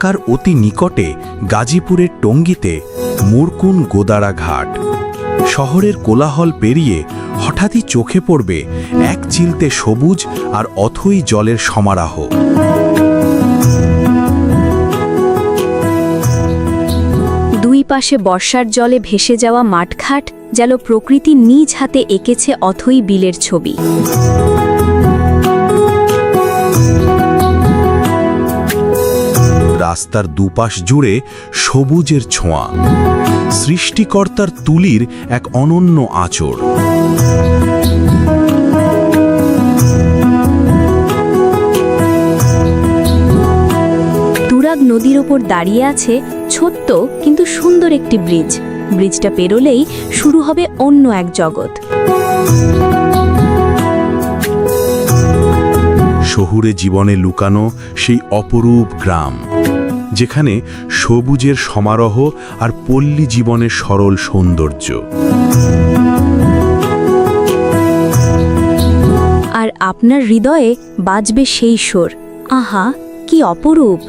ঢাকার অতি নিকটে গাজীপুরের টঙ্গিতে মুরকুন গোদারা ঘাট। শহরের কোলাহল পেরিয়ে হঠাৎই চোখে পড়বে এক চিলতে সবুজ আর অথই জলের সমারাহ। দুই পাশে বর্ষার জলে ভেসে যাওয়া মাঠঘাট যেন প্রকৃতি নিজ হাতে এঁকেছে অথই বিলের ছবি। রাস্তার দুপাশ জুড়ে সবুজের ছোঁয়া। সৃষ্টিকর্তার তুলির এক অনন্য আচর তুরাগ নদীর ওপর দাঁড়িয়ে আছে ছোট্ট কিন্তু সুন্দর একটি ব্রিজ। ব্রিজটা পেরোলেই শুরু হবে অন্য এক জগৎ। শহুরে জীবনে লুকানো সেই অপরূপ গ্রাম। যেখানে সবুজের সমারোহ আর পল্লী জীবনের সরল সৌন্দর্য। আর আপনার হৃদয়ে বাজবে সেই সুর। আহা কি অপরূপ!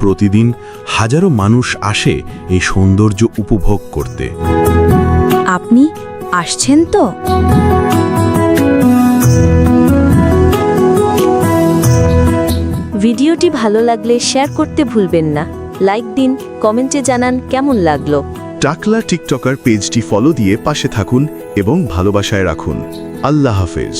প্রতিদিন হাজারো মানুষ আসে এই সৌন্দর্য উপভোগ করতে। আপনি আসছেন তো? ভিডিওটি ভালো লাগলে শেয়ার করতে ভুলবেন না। লাইক দিন, কমেন্টে জানান কেমন লাগল। টাকলা টিকটকার পেজটি ফলো দিয়ে পাশে থাকুন এবং ভালোবাসায় রাখুন। আল্লাহ হাফেজ।